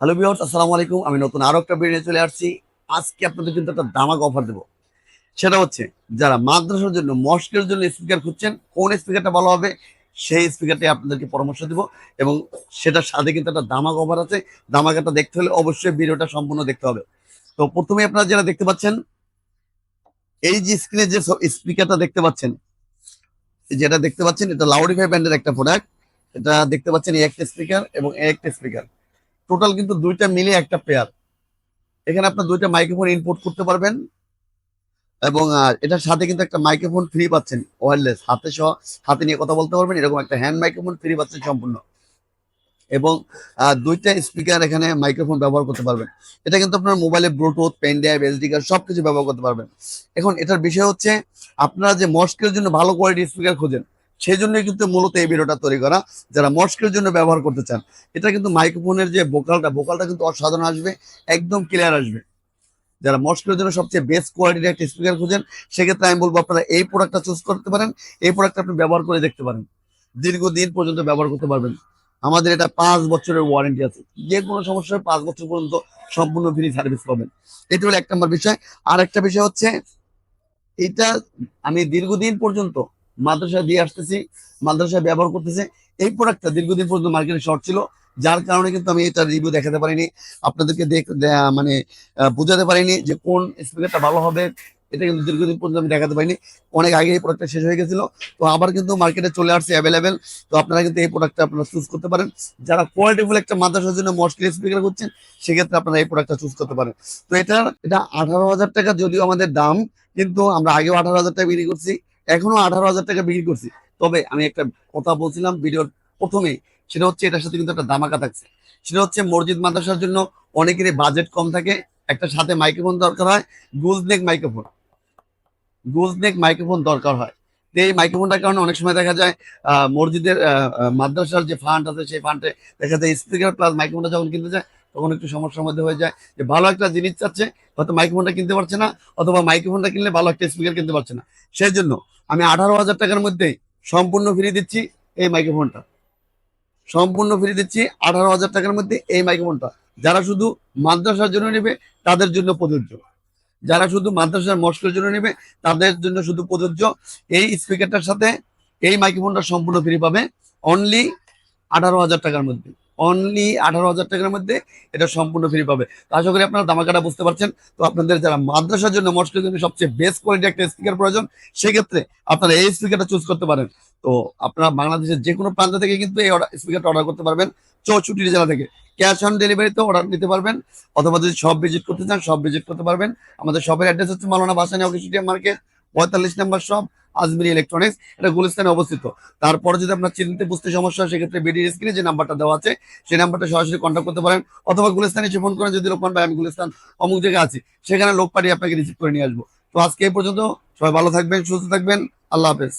Hello বিহার্স আসসালামু আলাইকুম। আমি নতুন আরও একটা ভিডিও চলে আসছি। আজকে আপনাদের কিন্তু একটা দামাক অফার দেবো। সেটা হচ্ছে, যারা মাদ্রাসার জন্য মস্কের জন্য স্পিকার খুঁজছেন, কোন স্পিকারটা ভালো হবে, সেই স্পিকারটি আপনাদেরকে পরামর্শ দিব এবং সেটার সাথে কিন্তু একটা দামাক অফার আছে। দামাকাটা দেখতে হলে অবশ্যই ভিডিওটা সম্পূর্ণ দেখতে হবে। তো প্রথমে আপনারা যারা দেখতে পাচ্ছেন, এই যে স্ক্রিনে যে স্পিকারটা দেখতে পাচ্ছেন যেটা দেখতে পাচ্ছেন, এটা লাউডিফাই ব্যান্ডের একটা প্রোডাক্ট এটা দেখতে পাচ্ছেন এই একটা স্পিকার এবং এই একটা স্পিকার টোটাল কিন্তু দুইটা মিলে একটা পেয়ার এখানে আপনার দুইটা মাইক্রোফোন ইনপুট করতে পারবেন। এবং এটার সাথে কিন্তু একটা মাইক্রোফোন ফ্রি পাচ্ছেন ওয়্যারলেস হাতে সহ, হাতে নিয়ে কথা বলতে পারবেন, এরকম একটা হ্যান্ড মাইক্রোফোন ফ্রি পাচ্ছেন সম্পূর্ণ। এবং দুইটা স্পিকার এখানে মাইক্রোফোন ব্যবহার করতে পারবেন। এটা কিন্তু আপনার মোবাইলে Bluetooth pen drive SD card সবকিছু ব্যবহার করতে পারবেন। এখন এটার বিষয় হচ্ছে, আপনারা যে মস্কের জন্য ভালো কোয়ালিটি স্পিকার খোঁজেন সেই জন্যই কিন্তু মূলত এই ভিডিওটা তৈরি করা, যারা মস্কের জন্য ব্যবহার করতে চান। এটা কিন্তু মাইক্রোফোনের যে বোকালটা বোকালটা কিন্তু অসাধারণ আসবে, একদম ক্লিয়ার আসবে। যারা মস্কের জন্য সবচেয়ে বেস্ট কোয়ালিটির একটা স্পিকার খুঁজেন, সেক্ষেত্রে আমি বলব আপনারা এই প্রোডাক্টটা চুজ করতে পারেন, এই প্রোডাক্টটা আপনি ব্যবহার করে দেখতে পারেন। দীর্ঘদিন পর্যন্ত ব্যবহার করতে পারবেন। আমাদের এটা পাঁচ বছরের ওয়ারেন্টি আছে। যে কোনো সমস্যায় পাঁচ বছর পর্যন্ত সম্পূর্ণ ফ্রি সার্ভিস পাবেন। এটা হলো এক নম্বর বিষয়। আর একটা বিষয় হচ্ছে, এটা আমি দীর্ঘদিন পর্যন্ত মাদ্রাসা দিয়ে আসতেছি মাদ্রাসা ব্যবহার করতেছে। এই প্রোডাক্টটা দীর্ঘদিন পর্যন্ত মার্কেটে শর্ট ছিল, যার কারণে কিন্তু আমি এটা রিভিউ দেখাতে পারিনি, আপনাদেরকে দেখ মানে বোঝাতে পারিনি যে কোন স্পিকারটা ভালো হবে, এটা কিন্তু দীর্ঘদিন পর্যন্ত আমি দেখাতে পারিনি। অনেক আগে এই প্রোডাক্টটা শেষ হয়ে গেছিল, তো আবার কিন্তু মার্কেটে চলে আসছে অ্যাভেলেবেল তো আপনারা কিন্তু এই প্রোডাক্টটা আপনারা চুজ করতে পারেন। যারা কোয়ালিটিফুল একটা মাদ্রাসার জন্য মস্কিল স্পিকার করছেন, সেক্ষেত্রে আপনারা এই প্রোডাক্টটা চুজ করতে পারেন। তো এটা এটা আঠারো হাজার টাকা যদিও আমাদের দাম, কিন্তু আমরা আগেও আঠারো হাজার টাকা বিক্রি করছি এখনও আঠারো হাজার টাকা বিক্রি করছি। তবে আমি একটা কথা বলছিলাম ভিডিওর প্রথমেই, সেটা হচ্ছে এটার সাথে কিন্তু একটা দামাকা থাকছে। সেটা হচ্ছে মসজিদ মাদ্রাসার জন্য অনেকেরই বাজেট কম থাকে, একটা সাথে মাইক্রোফোন দরকার হয় গুলনেক মাইক্রোফোন গুলনেক মাইক্রোফোন দরকার হয়। তো এই মাইক্রোফোনটার কারণে অনেক সময় দেখা যায় মসজিদের মাদ্রাসার যে ফান্ড আছে, সেই ফান্ডে দেখা যায় স্পিকার প্লাস মাইক্রোফোনটা যখন কিনতে যায় তখন একটু সমস্যার মধ্যে হয়ে যায় যে ভালো একটা জিনিস চাচ্ছে, হয়তো মাইক্রোফোনটা কিনতে পারছে না, অথবা মাইক্রোফোনটা কিনলে ভালো একটা স্পিকার কিনতে পারছে না। সেই জন্য আমি আঠারো হাজার টাকার মধ্যেই সম্পূর্ণ ফ্রি দিচ্ছি এই মাইক্রোফোনটা সম্পূর্ণ ফ্রি দিচ্ছি আঠারো হাজার টাকার মধ্যে এই মাইক্রোফোনটা যারা শুধু মাদ্রাসার জন্য নেবে, তাদের জন্য প্রযোজ্য। যারা শুধু মাদ্রাসার মস্কের জন্য নেবে, তাদের জন্য শুধু প্রযোজ্য। এই স্পিকারটার সাথে এই মাইক্রোফোনটা সম্পূর্ণ ফ্রি পাবে। অনলি আঠারো হাজার টাকার মধ্যে। অনলি আঠারো হাজার টাকার মধ্যে এটা সম্পূর্ণ ফ্রি পাবে। তো আশা করি আপনারা দামাকাটা বুঝতে পারছেন। তো আপনাদের যারা মাদ্রাসার জন্য মস্কের জন্য সবচেয়ে বেস্ট কোয়ালিটি একটা স্পিকার প্রয়োজন, সেক্ষেত্রে আপনারা এই স্পিকারটা চুজ করতে পারেন। তো আপনারা বাংলাদেশের যে কোনো প্রান্ত থেকে কিন্তু এই স্পিকারটা অর্ডার করতে পারবেন। চৌষট্টি জেলা থেকে। ক্যাশ অন ডেলিভারিতে অর্ডার নিতে পারবেন। অথবা যদি সব ভিজিট করতে চান সব ভিজিট করতে পারবেন। আমাদের শপের অ্যাড্রেস হচ্ছে মালানা বাসানি অফিসিয়াল মার্কেট, পঁয়তাল্লিশ নাম্বার শপ আজমিরি ইলেকট্রনিক্স এটা গুলিস্তানে অবস্থিত। তারপরে যদি আপনার চিনতে বুঝতে সমস্যা হয়, সেক্ষেত্রে বিডি স্ক্রিনে যে নাম্বারটা দেওয়া আছে সেই নাম্বারটা সরাসরি কন্ট্যাক্ট করতে পারেন। অথবা গুলিস্তানে এসে ফোন করেন, যদি লোকমান ভাই, আমি গুলিস্তান অমুক জায়গায় আছি, সেখানে লোক পাঠিয়ে আপনাকে রিসিভ করে নিয়ে আসব। তো আজকে এই পর্যন্ত, সবাই ভালো থাকবেন, সুস্থ থাকবেন, আল্লাহ হাফেজ।